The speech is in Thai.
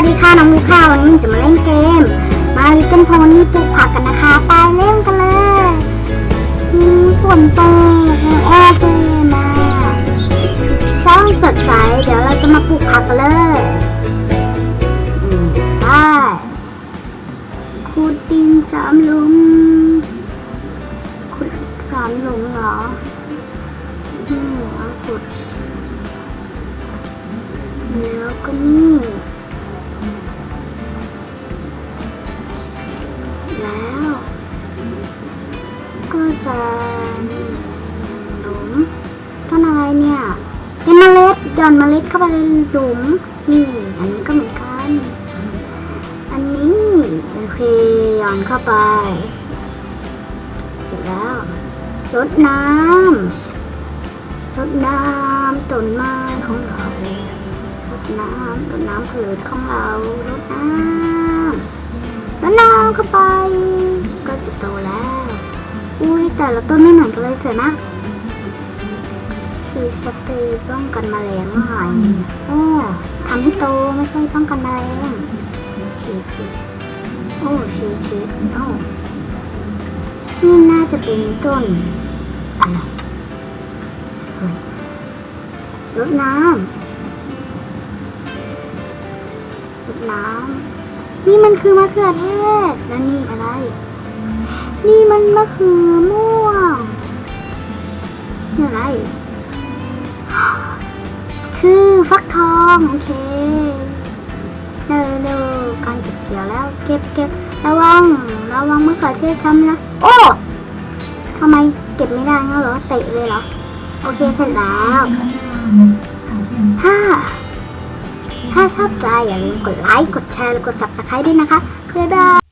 วัสดีค่ะน้องมูค่ะวันนี้จะมาเล่นเกม มาลิเกนโพนี่ปลูกผักกันนะคะ ไปเล่นกันเลยฝนตกโอเคมาช่องสดใสเดี๋ยวเราจะมาปลูกผักกันเลยอืมไปขุดดินสามหลุมขุดสามหลุมเหรออืมเอาขุดแล้วก็นี่ แล้ว ก็จะหลุมต้นอะไรเนี่ย เป็นเมล็ดหย่อนเมล็ดเข้าไปในหลุมนี่อันนี้ก็เหมือนกัน อันนี้โอเคหย่อนเข้าไป เสร็จแล้วรดน้ำรดน้ำต้นไม้ของเรารดน้ำรดน้ำผืชของเรารดน้ำ รดน้ำเข้าไปก็จะโตแล้ว อุ้ยแต่ละต้นไม่เหมือนกันเลยสวยมากฉีดสเปรย์ป้องกันแมลงหน่อยโอ้ทำให้โตไม่ใช่ป้องกันแมลงฉีดฉีดโอ้ฉีดฉีดโอ้นี่น่าจะเป็นต้นอะไรเฮ้ยรดน้ำรดน้ำ นี่มันคือมะเขือเทศ แล้วนี่อะไร นี่มันมะเขือม่วงนี่อะไร คือฟักทอง โอเคเร็วเร็วการเก็บเกี่ยวแล้ว เก็บเก็บระวัง ระวังมะเขือเทศช้ำนะ โอ้ทำไมเก็บไม่ได้งั้นเหรอ เตะเลยเหรอ โอเคเสร็จแล้วห้า ถ้าชอบใจอย่าลืมกดไลค์ กดแชร์ และกด subscribe ด้วยนะคะบ๊ายบาย